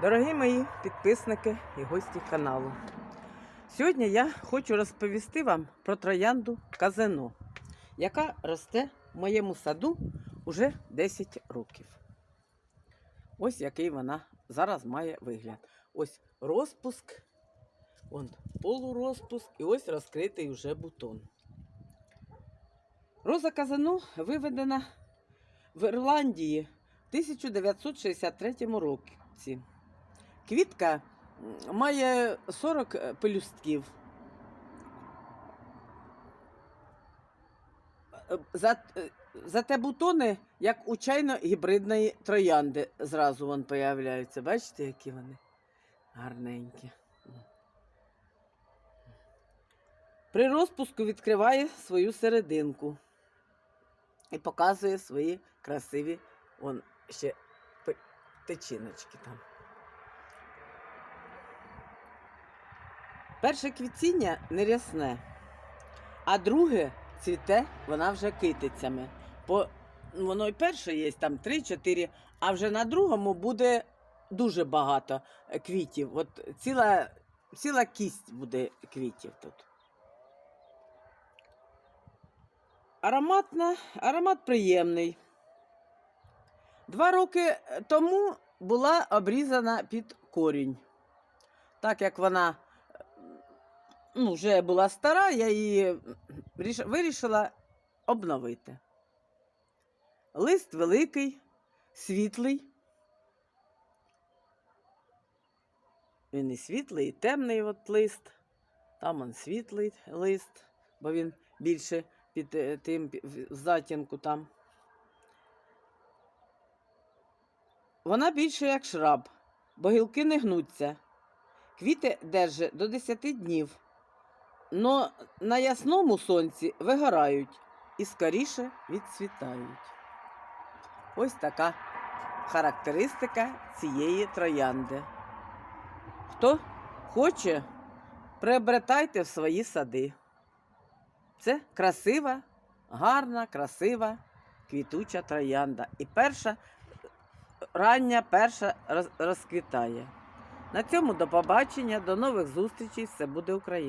Дорогі мої підписники і гості каналу. Сьогодні я хочу розповісти вам про троянду казино, яка росте в моєму саду уже 10 років. Ось який вона зараз має вигляд. Ось розпуск, он полурозпуск і ось розкритий вже бутон. Роза казино виведена в Ірландії в 1963 році. Квітка має 40 пелюстків. Е, е, зате бутони, як у чайно-гібридної троянди, зразу вон появляються. Бачите, які вони гарненькі. При розпуску відкриває свою серединку і показує свої красиві вон ще тичиночки там. Перше квітіння не рясне, а друге цвіте вона вже китицями. Ну, воно і перше є там 3-4, а вже на другому буде дуже багато квітів. От ціла, ціла кість буде квітів тут. Ароматна, аромат приємний. Два роки тому була обрізана під корінь. Так як вона ну, вже була стара, я її вирішила обновити. Лист великий, світлий. Він і світлий, і темний от лист. Там он світлий лист, бо він більше під е, тим в затінку там. Вона більше як шраб, бо гілки не гнуться. Квіти держить до 10 днів, но на ясному сонці вигорають і скоріше відцвітають. Ось така характеристика цієї троянди. Хто хоче, приобретайте в свої сади. Це красива, гарна, красива, квітуча троянда. І перша, рання перша розквітає. На цьому до побачення, до нових зустрічей. Все буде Україна!